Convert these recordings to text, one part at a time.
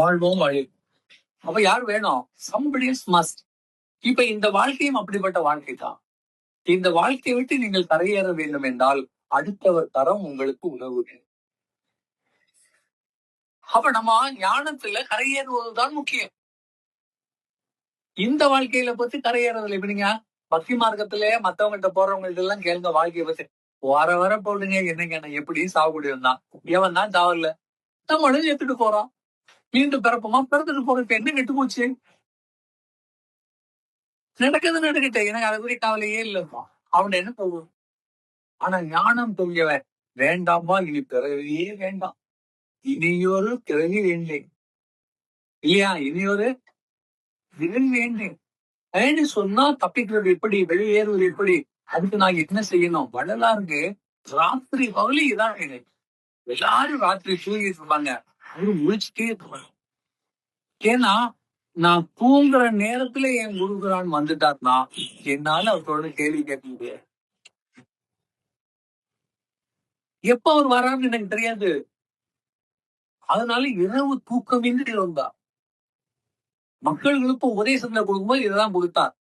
வாழ்வோம் வழி அப்ப யார் வேணும்? சம்படிஸ் மஸ்ட் இப்ப இந்த வாழ்க்கையும் அப்படிப்பட்ட வாழ்க்கை தான். இந்த வாழ்க்கையை விட்டு நீங்கள் கரையேற வேண்டும் என்றால் அடுத்தவர் தரம் உங்களுக்கு உதவுகிறது அப்ப நம்ம ஞானத்துல கரையேறுவதுதான் முக்கியம். இந்த வாழ்க்கையில பத்தி கரையேறதுல எப்படிங்க பக்தி மார்க்கத்திலே மத்தவங்ககிட்ட போறவங்கள்ட்ட எல்லாம் கேளுங்க வாழ்க்கையை பத்தி. வர வர போடுங்க. என்னங்க நான் எப்படி சாகுடியும் தான் எவன் தான் சாவல நம்மளும் எடுத்துட்டு போறோம். மீண்டும் பிறப்போமா? பிறந்துட்டு போறதுக்கு என்ன கெட்டு போச்சு? நடக்குது நடக்கட்ட எனக்கு அதை பத்தி கவலையே இல்லைப்பா அவன் என்ன தோணும் ஆனா ஞானம் தூங்கியவன் வேண்டாமா இனி பிறவியே வேண்டாம். இனியொரு பிறவி வேண்டேன் இல்லையா? இனியொரு பிறவி வேண்டேன் ஏன்னு சொன்னா தப்பிக்கிறது எப்படி? வெளியேறுவது எப்படி? அதுக்கு நான் என்ன செய்யணும்? வள்ளலாருக்கு ராத்திரி பகலி இதான் வேணும். எல்லாரும் ராத்திரி தூங்கிட்டு இருப்பாங்க. முழிச்சுட்டே இருப்பாங்க ஏன்னா நான் தூங்குற நேரத்துல என் முருகரான் வந்துட்டார்னா என்னால அவரோட கேள்வி கேட்க முடியாது. எப்ப அவர் வரான்னு எனக்கு தெரியாது. அதனால இரவு தூக்கமின்றி வந்தா. மக்களுக்கு உபதேசத்துல கொடுக்கும்போது இதுதான் கொடுத்தார்.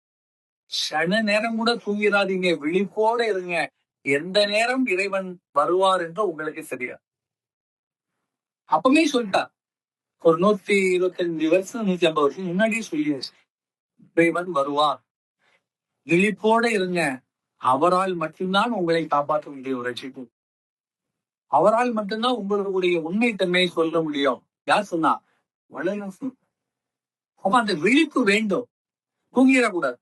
சன நேரம் கூட தூங்கிடாதீங்க விழிப்போட இருங்க. எந்த நேரம் இறைவன் வருவார் என்று உங்களுக்கு தெரியாது. அப்பவே சொல்லிட்டா. ஒரு நூத்தி இருபத்தி அஞ்சு வருஷம் நூத்தி ஐம்பது வருஷம் முன்னாடியே சொல்லியாச்சு. இறைவன் வருவார் விழிப்போட இருங்க. அவரால் மட்டும்தான் உங்களை காப்பாற்ற முடியும் ரட்சிக்கும் அவரால் மட்டும்தான் உங்களுடைய உண்மை தன்மையை சொல்ல முடியும். யார் சொன்னா? வளரசு அப்ப அந்த விழிப்பு வேண்டும். தூங்கிடக்கூடாது.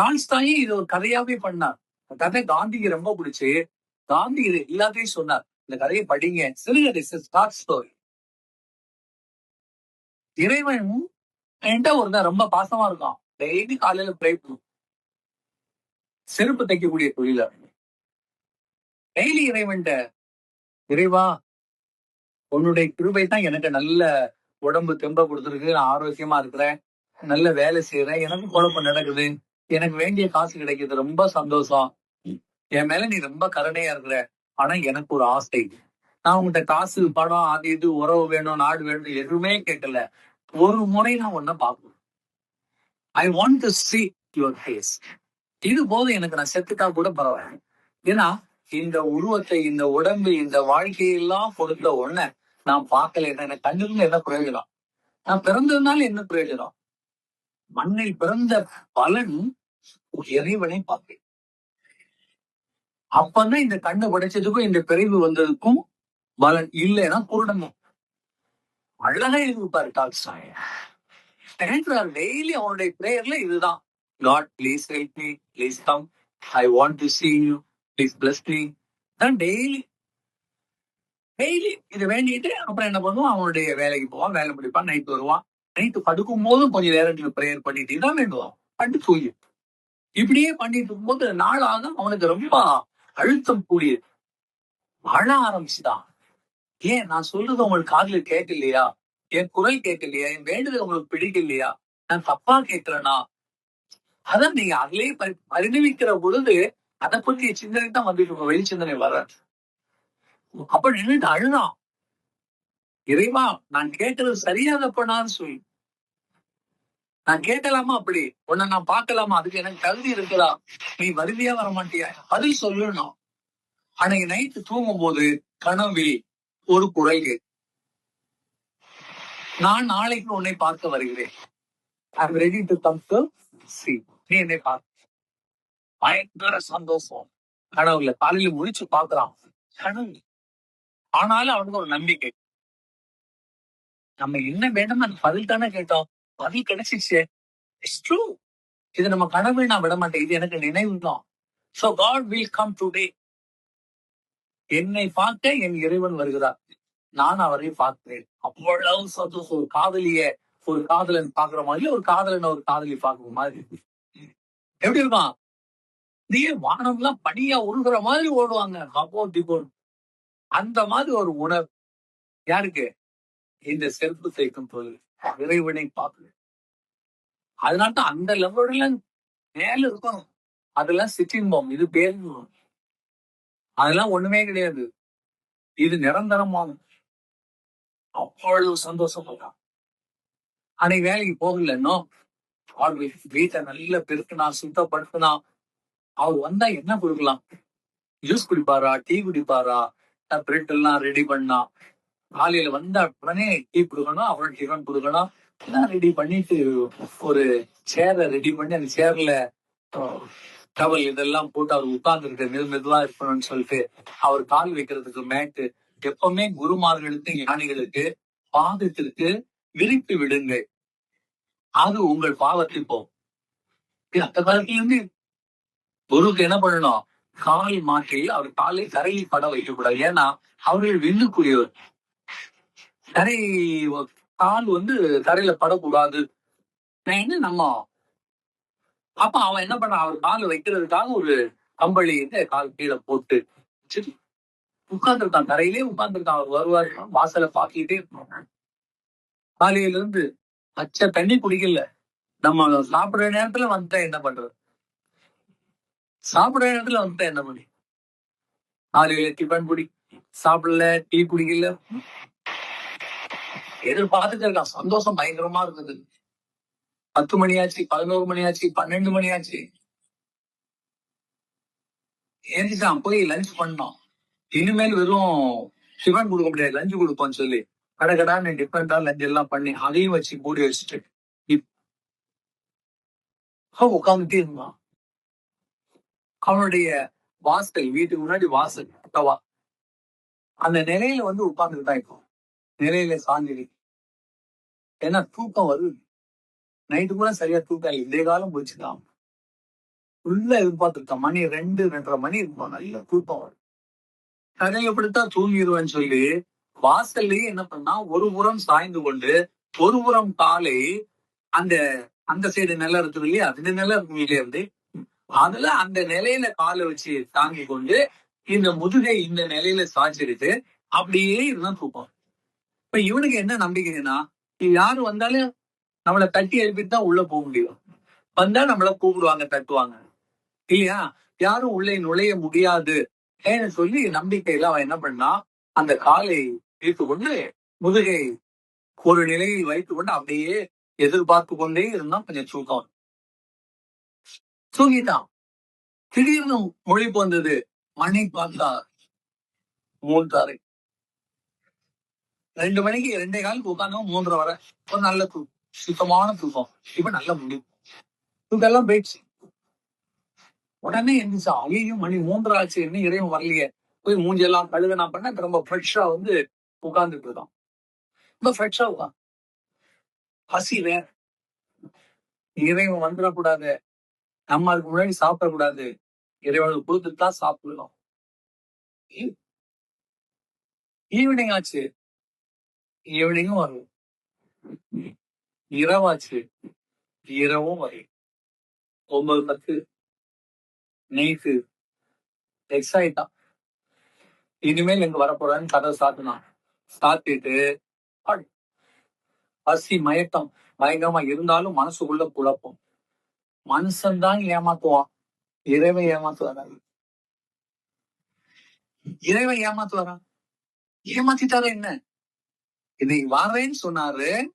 டால்ஸ்டாயே இது ஒரு கதையாவே பண்ணார். அந்த கதை காந்திக்கு ரொம்ப பிடிச்சி. காந்தி இது எல்லாத்தையும் சொன்னார். இந்த கதையை படிங்க. சிறுகதை ஸ்டார்ட் ஸ்டோரி இறைவன் என்கிட்ட ஒருத்தன் ரொம்ப பாசமா இருக்கான். டெய்லி காலையில ப்ரே பண்ணும் செருப்பு தைக்கக்கூடிய தொழில டெய்லி இறைவன்ட்ட இறைவா உன்னுடைய கிருபை தான் எனக்கு நல்ல உடம்பு தெம்ப கொடுத்துருக்கு. நான் ஆரோக்கியமா இருக்கிறேன். நல்ல வேலை செய்யறேன் எனக்கு குழப்பம் நடக்குது. எனக்கு வேண்டிய காசு கிடைக்குது ரொம்ப சந்தோஷம். என் மேல நீ ரொம்ப கருணையா இருக்கிற. ஆனா எனக்கு ஒரு ஆசை நான் உங்கள்கிட்ட காசு படம் அது இது உறவு வேணும் நாடு வேணும் எதுவுமே கேட்கல. ஒரு முறை நான் உன்ன பார்க்கணும். I want to see your face இது போது எனக்கு நான் செத்துட்டா கூட பரவாயில்ல. ஏன்னா இந்த உருவத்தை இந்த உடம்பு இந்த வாழ்க்கையெல்லாம் கொடுத்த உடனே நான் பார்க்கல. எனக்கு கண்ணிலிருந்து என்ன பிரயோஜனம்? நான் பிறந்ததுனால என்ன பிரயோஜனம்? மண்ணில் பிறந்த பலன் இறைவனை பார்ப்பேன். அப்பதான் இந்த கண்ணு படைச்சதுக்கும் இந்த பிறகு வந்ததுக்கும் பலன் இல்லைன்னா குருடனும். அழகா இருப்பாரு டால்ஸ்டாய். டெய்லி அவனுடைய பிரேயர்ல இதுதான். God please help me please come I want to see you please bless me தான் டெய்லி டெய்லி இதை வேண்டிட்டு அப்புறம் என்ன பண்ணுவான்? அவனுடைய வேலைக்கு போவான் வேலை முடிப்பான் நைட் வருவான். நைட்டு படுக்கும் போதும் கொஞ்சம் நேரம் ப்ரேயர் பண்ணிட்டு தான் வேண்டுவான். பட்டு தூங்கி. இப்படியே பண்ணிட்டு இருக்கும்போது நாளாக அவனுக்கு ரொம்ப அழுத்தம் கூடியது. வாழ ஆரம்பிச்சுதான். ஏன் நான் சொல்றது உங்களுக்கு காதுல கேட்கலையா என் குரல் கேட்கலையா என் வேண்டுதல் உங்களுக்கு பிடிக்கலையா? நான் தப்பா கேட்கலனா? அதான் நீங்க அதிலே பரி- பரிணமிக்கிற பொழுது அதை பற்றிய சிந்தனை தான் வந்துட்டு இருக்கும் வெளி சிந்தனை வர அப்ப நின்றுட்டு அழுதான் இறைவா நான் கேட்கறது சரியா தப்பனான்னு சொல்லி நான் கேட்கலாமா அப்படி? உன்னை நான் பார்க்கலாமா? அதுக்கு எனக்கு தகுதி இருக்கலாம் நீ வருவியா வர மாட்டியா பதில் சொல்லணும் அன்னைக்கு நைட்டு தூங்கும் போது கனவில் ஒரு குரல் நான் நாளைக்கு உன்னை பார்க்க வருகிறேன். I ready to come to see நீ என்னை பார்க்க பயங்கர சந்தோஷம். கனவுல காலையில முடிச்சு பாக்குறான் கனவு. ஆனாலும் அவனுக்கு ஒரு நம்பிக்கை. நம்ம என்ன வேணுமோ அந்த பதில் தானே கேட்டோம். பதில் கிடைச்சிச்சு இட்ஸ் ட்ரூ இது நம்ம கனவு நான் விட மாட்டேன் இது எனக்கு நினைவு தான் so God will come today என்னை பார்க்க என் இறைவன் வருகிறார். நான் அவரை பார்க்கிறேன். அவ்வளவு சந்தோஷம். ஒரு காதலிய ஒரு காதலன் பாக்குற மாதிரி ஒரு காதலன் ஒரு காதலி பாக்குற மாதிரி எப்படி இருக்கான் நீயே வானம்லாம் பனியா உருகுற மாதிரி ஓடுவாங்க. அப்போ திபோன் அந்த மாதிரி ஒரு உணர்வு. யாருக்கு? இந்த செருப்பு தைக்கும் போது இறைவனை பார்க்க அதனால தான் அந்த லெவல்ல மேல இருக்கணும். அதெல்லாம் சிட்டிங் பாம் இது பேர் அதெல்லாம் ஒண்ணுமே கிடையாது. இது நிரந்தரமாகும். அவ்வளவு சந்தோஷப்பட்டான். அன்னைக்கு வேலைக்கு போகல இன்னும். வீட்டை நல்லா பெருக்கினா சுத்தப்படுத்தினா அவர் வந்தா என்ன கொடுக்கலாம்? ஜூஸ் குடிப்பாரா டீ குடிப்பாரா? பிரெட் எல்லாம் ரெடி பண்ணா. காலையில வந்த உடனே டீ கொடுக்கணும்? அப்புறம் டிஃபன் கொடுக்கணும்? எல்லாம் ரெடி பண்ணிட்டு ஒரு சேரை ரெடி பண்ணி அந்த சேர்ல டவல் இதெல்லாம் போட்டு அவர் உட்கார்ந்துருக்கு மெது மெதுவா இருக்கணும்னு சொல்லிட்டு அவர் கால் வைக்கிறதுக்கு மேட்டு. எப்பவுமே குருமார்களுக்கு ஞானிகளுக்கு பாதத்திற்கு விரித்து விடுங்க அது உங்கள் பாவத்தை போகும் அந்த காலத்துல இருந்து குருக்கு என்ன பண்ணணும்? கால் மாற்றி அவர் காலை தரையில் பட வைக்கக்கூடாது. ஏன்னா அவர்கள் வில்லுக்குரியவர் தரை கால் வந்து தரையில படக்கூடாது. நம்ம அப்ப அவன் என்ன பண்ண அவர் கால் வைக்கிறதுக்காக ஒரு கம்பளி வந்து கால் கீழே போட்டு சரி உட்கார்ந்துருக்கான். தரையிலே உட்கார்ந்துருக்கான். அவர் வருவார். வாசலை பாக்கிட்டே இருப்பான். காலையில இருந்து பச்சை தண்ணி குடிக்கல. நம்ம சாப்பிடுற நேரத்துல வந்துட்டா என்ன பண்றது? சாப்பிடுற நேரத்துல வந்துட்டா என்ன பண்ணி? காலையில டிஃபன் குடி. சாப்பிடல டீ குடிக்கல. எதிர்பார்த்துட்டு இருக்கான். சந்தோஷம் பயங்கரமா இருக்குது. பத்து மணி ஆச்சு பதினோரு மணி ஆச்சு பன்னெண்டு மணி ஆச்சு ஏந்திச்சான் போய் லஞ்ச் பண்ணோம். இனிமேல் வெறும் டிஃபன் கொடுக்க முடியாது லஞ்ச் கொடுப்போம்னு சொல்லி. கடை கடான்னு டிஃபரெண்டா லஞ்ச் எல்லாம் பண்ணி அதையும் வச்சு மூடி வச்சுட்டு. உட்காந்துட்டே இருந்தான். அவனுடைய வாசல் வீட்டுக்கு முன்னாடி வாசல் பக்கவா அந்த நிலையில வந்து உட்கார்ந்துட்டு தான் இருக்கும் நிலையில சாந்திரி ஏன்னா தூக்கம் வருது. நைட்டு கூட சரியா தூக்கம் இதே காலம் போச்சுதான். உள்ள எதிர்பார்த்திருக்கான். மணி ரெண்டு ரெண்டரை மணி இருக்கும். நல்ல தூக்கம் வரும். கதையை படுத்தா தூங்கிடுவேன்னு சொல்லி வாசல்லையே என்ன பண்ணா ஒரு புறம் சாய்ந்து கொண்டு ஒரு புறம் காலை அந்த அந்த சைடு நிலம் இருக்குது இல்லையா? அந்த நிலம் இருக்கு இல்லையா இருந்து அதுல அந்த நிலையில காலை வச்சு தாங்கி கொண்டு இந்த முதுகை இந்த நிலையில சாய்ச்சிருச்சு அப்படியே இருந்தான் தூக்கம். இப்ப இவனுக்கு என்ன நம்பிக்கைன்னா யாரு வந்தாலும் நம்மளை தட்டி எழுப்பிட்டு தான் உள்ள போக முடியும். வந்தா நம்மள கூப்பிடுவாங்க தட்டுவாங்க. இல்லையா? யாரும் உள்ளே நுழைய முடியாது. ஏன்னு சொல்லி நம்பிக்கையில அவன் என்ன பண்ணா அந்த காலை வைத்து கொண்டு முதுகை ஒரு நிலையில் வைத்துக் கொண்டு அப்படியே எதிர்பார்த்து கொண்டே இருந்தான். கொஞ்சம் தூக்கம் தூங்கிட்டான். திடீர்னு மொழிப்பு வந்தது. மணி பார்த்தா மூன்றாரை. ரெண்டு மணிக்கு ரெண்டே காலுக்கு உட்காந்தோம் மூன்றரை வரை. ஒரு நல்ல தூக்கம். சுத்தமான தூக்கம். இப்ப நல்ல முடிவு இதெல்லாம் போயிடுச்சு. உடனே எந்திரிச்சா அழியும் மணி மூன்றரை ஆச்சு என்ன இறைவன் வரலையே. போய் மூஞ்செல்லாம் கழுத நான் பண்ண ரொம்ப ஃப்ரெஷ்ஷா வந்து உட்கார்ந்துட்டு இருக்கான். ரொம்ப ஃப்ரெஷ்ஷா உட்கான் பசி வேற. இறைவன் வந்துடக்கூடாது நம்ம அதுக்கு முன்னாடி சாப்பிடக்கூடாது இறைவனுக்கு கொடுத்துட்டு தான் சாப்பிடணும். ஈவினிங் ஆச்சு. ஈவினிங்கும் வரும். இரவாச்சு. இரவும் வரை ஒன்பது பத்து. நைட்டு. எக்ஸாயிட்டான் இனிமேல் இங்க வரப்போறான்னு கதை சாத்தினான் சாத்திட்டு பசி மயக்கம் பயங்கரமா இருந்தாலும் மனசுக்குள்ள குழப்பம். மனுஷன்தான் ஏமாத்துவான். இறைவன் ஏமாத்துவாராது இறைவன் ஏமாத்துவாரா? ஏமாத்திட்டாரா என்ன? இன்னைக்கு வரேன்னு சொன்னாரு.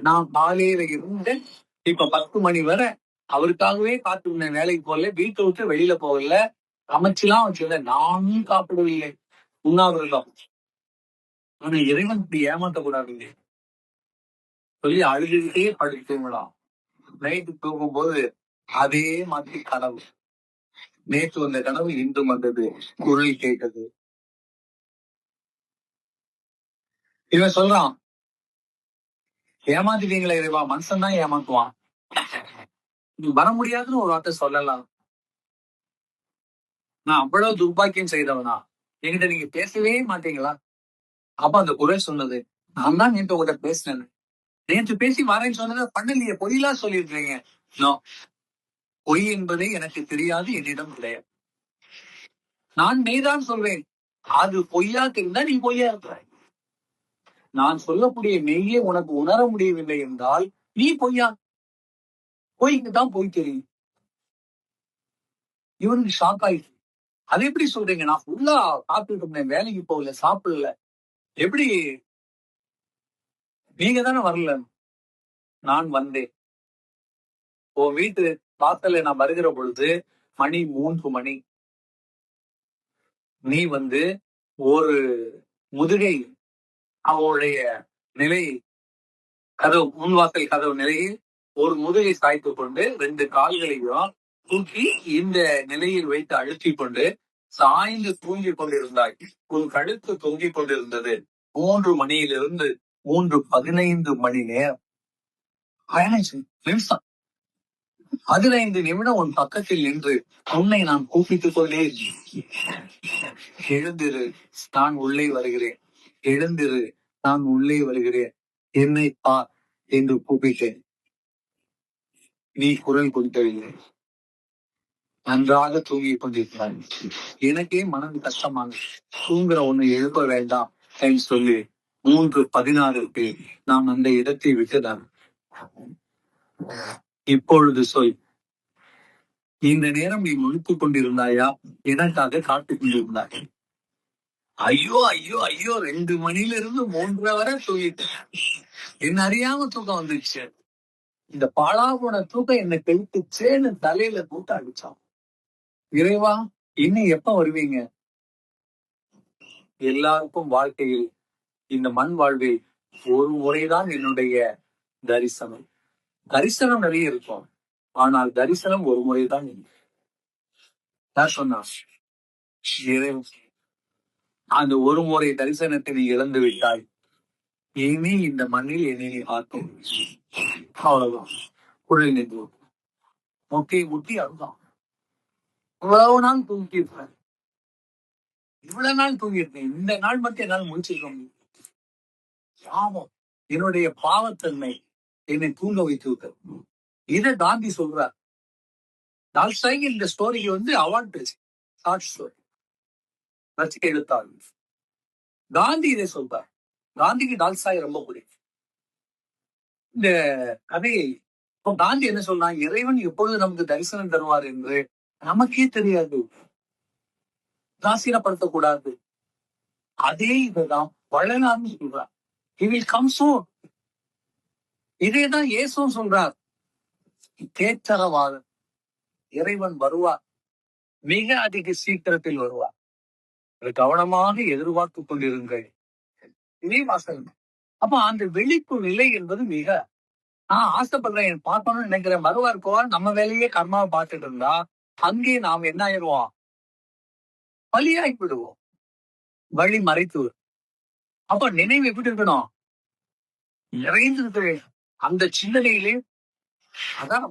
நான் காலையில இருந்து இப்ப பத்து மணி வரை அவருக்காகவே காத்திருந்தேன் வேலைக்கு போகல வீட்டை விட்டு வெளியில போகல. அமைச்சுலாம் வச்சிருந்தேன். நானும் சாப்பிடவில்லை. உண்ணாவிரதம். ஆனா இறைவன் இப்படி ஏமாத்தக்கூடாது சொல்லி அழுதுகிட்டே படுத்துங்களாம் நைட்டு தூங்கும்போது அதே மாதிரி கனவு. நேற்று வந்த கனவு இன்றும் வந்தது. குரல் கேட்டது. இவன் சொல்றான் ஏமாத்திட்டீங்களே இறைவா மனுஷன் தான் ஏமாத்துவான். நீ வர முடியாதுன்னு ஒரு வார்த்தை சொல்லலாம். நான் அவ்வளவு துர்பாக்கியம் செய்தவனா? என்கிட்ட நீங்க பேசவே மாட்டீங்களா? அப்ப அந்த குரல் சொன்னது. நான் தான் நேற்று உங்ககிட்ட பேசினேன். நேற்று பேசி வரேன்னு சொன்னதை பண்ணலையே பொய்லா சொல்லியிருக்கீங்க நோ. பொய் என்பதே எனக்கு தெரியாது என்னிடம் கிடையாது நான் மெய்தான் சொல்வேன் அது பொய்யா தெரிந்தா நீ பொய்யா இருக்கிறாய் நான் சொல்லக்கூடிய மெய்யே உனக்கு உணர முடியவில்லை என்றால் நீ பொய்யா? பொய்க்கு தான் போய் தெரியும். இவனுக்கு ஷாக் ஆயிடுச்சு. அது எப்படி சொல்றீங்க? நான் ஃபுல்லா சாப்பிட்டுட்டு இருந்தேன். வேலைக்கு போகல சாப்பிடல. எப்படி? நீங்க தானே வரல. நான் வந்தேன். உன் வீட்டு வாசல்ல நான் வருகிற பொழுது மணி மூன்று மணி. நீ வந்து ஒரு முதுகை அவளுடைய நிலை கதவு முன்வாசல் கதவு நிலையில் ஒரு முதுகை சாய்த்து கொண்டு ரெண்டு கால்களையும் தூக்கி இந்த நிலையில் வைத்து அழுத்திக் கொண்டு சாய்ந்து தூங்கிக் கொண்டிருந்தாய். உன் கழுத்து தொங்கிக் கொண்டிருந்தது. மூன்று மணியிலிருந்து மூன்று பதினைந்து மணி நேரம். பதினைந்து நிமிஷம். பதினைந்து நிமிடம் உன் பக்கத்தில் நின்று உன்னை நான் கூப்பிட்டுக் கொண்டே எழுந்திரு நான் உள்ளே வருகிறேன். எழுந்திரு நான் உள்ளே வருகிறேன். என்னை பார் என்று கூப்பிட்டேன். நீ குரல் கொடுக்கவில்லை. நன்றாக தூங்கிக் கொண்டிருக்கிறாய். எனக்கே மனம் கஷ்டமான தூங்குற ஒண்ணு எழுப்ப வேண்டாம் என்று சொல்லி மூன்று பதினாறுக்கு நான் அந்த இடத்தை விட்டுதான் இப்பொழுது சொல். இந்த நேரம் நீ முழித்துக் கொண்டிருந்தாயா? எனக்காக காத்துக் கொண்டிருந்தாய். ஐயோ ஐயோ ஐயோ ரெண்டு மணில இருந்து மூன்றரை வரை தூங்கிட்டேன் என்ன அறியாம தூக்கம் வந்துச்சு இந்த பாழா போன தூக்கம் என்ன கெழுத்துச்சேன்னு தலையில போட்டு அடிச்சான் இறைவா இன்னும் எப்ப வருவீங்க? எல்லாருக்கும் வாழ்க்கையில் இந்த மண் வாழ்வில் ஒரு முறைதான் என்னுடைய தரிசனம். தரிசனம் நிறைய இருக்கும். ஆனால் தரிசனம் ஒரு முறைதான் இல்லை. சொன்னா? இறைவன். அந்த ஒரு முறை தரிசனத்தை நீ இழந்து விட்டாய். இனி இந்த மண்ணில் என்னை நீ அவ்வளவுதான். குழல் நின்று முட்டி முட்டி அதுதான் இவ்வளவு நாள் தூங்கியிருப்பேன். இவ்வளவு நாள் தூங்கியிருப்பேன். இந்த நாள் மட்டும் என்னால் முடிச்சிருக்க முடியும். பாவம். என்னுடைய பாவத்தன்மை என்னை தூங்க வைத்து விட்டது. இதை காந்தி சொல்றார். டால்ஸ்டாய் இந்த ஸ்டோரிக்கு வந்து அவார்ட் ஷார்ட் ஸ்டோரி ரசிக்க எழுத்தாளர் காந்தி இதை சொல்றார். காந்திக்கு டால்சாய் ரொம்ப பிடிக்கும் இந்த கதையை இப்போ காந்தி என்ன சொன்னா இறைவன் எப்பொழுது நமக்கு தரிசனம் தருவார் என்று நமக்கே தெரியாது. உதாசீனப்படுத்தக்கூடாது. அதே இதுதான் வள்ளலார்னு சொல்றார். He will come soon. இதேதான் இயேசும் சொல்றார். தேற்றரவாதம் இறைவன் வருவார். மிக அதிக சீக்கிரத்தில் வருவார். கவனமாக எதிர்பார்த்து கொண்டிருங்கள். இதே வாசல். அப்ப அந்த வெளிப்பு நிலை என்பது மிக நான் ஆசைப்படுறேன் பார்க்கணும்னு நினைக்கிறேன். வருவார் போவார் நம்ம வேலையே கர்மாவை பார்த்துட்டு இருந்தா அங்கே நாம் என்ன ஆயிடுவோம்? பலியாகி விடுவோம் வழி மறைத்து அப்ப நினைவு எப்படி இருக்கணும்? நிறைந்திருக்க அந்த சிந்தனையிலே அதான்